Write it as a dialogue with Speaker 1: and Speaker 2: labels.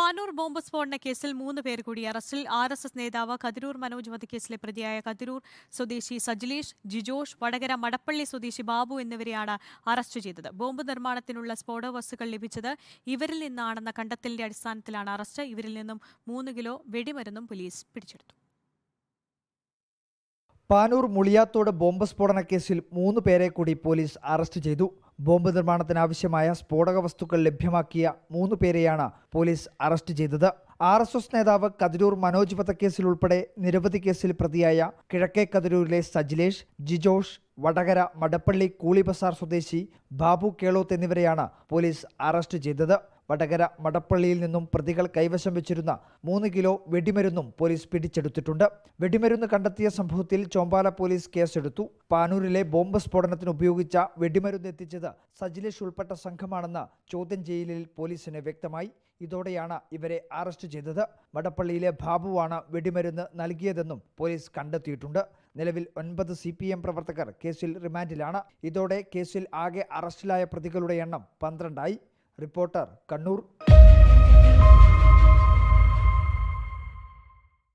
Speaker 1: Panoor bomb സ്ഫോടന കേസിൽ മൂന്ന് പേർ കൂടി അറസ്റ്റിൽ. ആർ എസ് എസ് നേതാവ് കതിരൂർ മനോജ് വധക്കേസിലെ പ്രതിയായ കതിരൂർ സ്വദേശി സജിലേഷ് ജിജോഷ് വടകര മടപ്പള്ളി സ്വദേശി ബാബു എന്നിവരെയാണ് അറസ്റ്റ് ചെയ്തത്. ബോംബ് നിർമ്മാണത്തിനുള്ള സ്ഫോടക വസ്തുക്കൾ ലഭിച്ചത് ഇവരിൽ നിന്നാണെന്ന കണ്ടെത്തലിന്റെ അടിസ്ഥാനത്തിലാണ് അറസ്റ്റ്. ഇവരിൽ നിന്നും മൂന്ന് കിലോ വെടിമരുന്നും പോലീസ് പിടിച്ചെടുത്തു.
Speaker 2: പാനൂർ മുളിയാത്തോട് ബോംബ് സ്ഫോടന കേസിൽ മൂന്ന് പേരെ കൂടി പോലീസ് അറസ്റ്റ് ചെയ്തു. ബോംബ് നിർമ്മാണത്തിനാവശ്യമായ സ്ഫോടക വസ്തുക്കൾ ലഭ്യമാക്കിയ മൂന്ന് പേരെയാണ് പോലീസ് അറസ്റ്റ് ചെയ്തത്. ആർ എസ് എസ് നേതാവ് കതിരൂർ മനോജ് വധക്കേസിൽ ഉൾപ്പെടെ നിരവധി കേസിൽ പ്രതിയായ കിഴക്കേ കതിരൂരിലെ സജിലേഷ് ജിജോഷ് വടകര മടപ്പള്ളി കൂളിബസാർ സ്വദേശി ബാബു കേളോത്ത് എന്നിവരെയാണ് പോലീസ് അറസ്റ്റ് ചെയ്തത്. വടകര മടപ്പള്ളിയിൽ നിന്നും പ്രതികൾ കൈവശം വെച്ചിരുന്ന മൂന്ന് കിലോ വെടിമരുന്നും പോലീസ് പിടിച്ചെടുത്തിട്ടുണ്ട്. വെടിമരുന്ന് കണ്ടെത്തിയ സംഭവത്തിൽ ചോമ്പാല പോലീസ് കേസെടുത്തു. പാനൂരിലെ ബോംബ് സ്ഫോടനത്തിന് ഉപയോഗിച്ച വെടിമരുന്ന് എത്തിച്ചത് സജിലേഷ് ഉൾപ്പെട്ട സംഘമാണെന്ന് ചോദ്യം ചെയ്യലിൽ പോലീസിന് വ്യക്തമായി. ഇതോടെയാണ് ഇവരെ അറസ്റ്റ് ചെയ്തത്. മടപ്പള്ളിയിലെ ബാബുവാണ് വെടിമരുന്ന് നൽകിയതെന്നും പോലീസ് കണ്ടെത്തിയിട്ടുണ്ട്. നിലവിൽ ഒൻപത് സി പി എം പ്രവർത്തകർ കേസിൽ റിമാൻഡിലാണ്. ഇതോടെ കേസിൽ ആകെ അറസ്റ്റിലായ പ്രതികളുടെ എണ്ണം പന്ത്രണ്ടായി. റിപ്പോർട്ടർ കണ്ണൂർ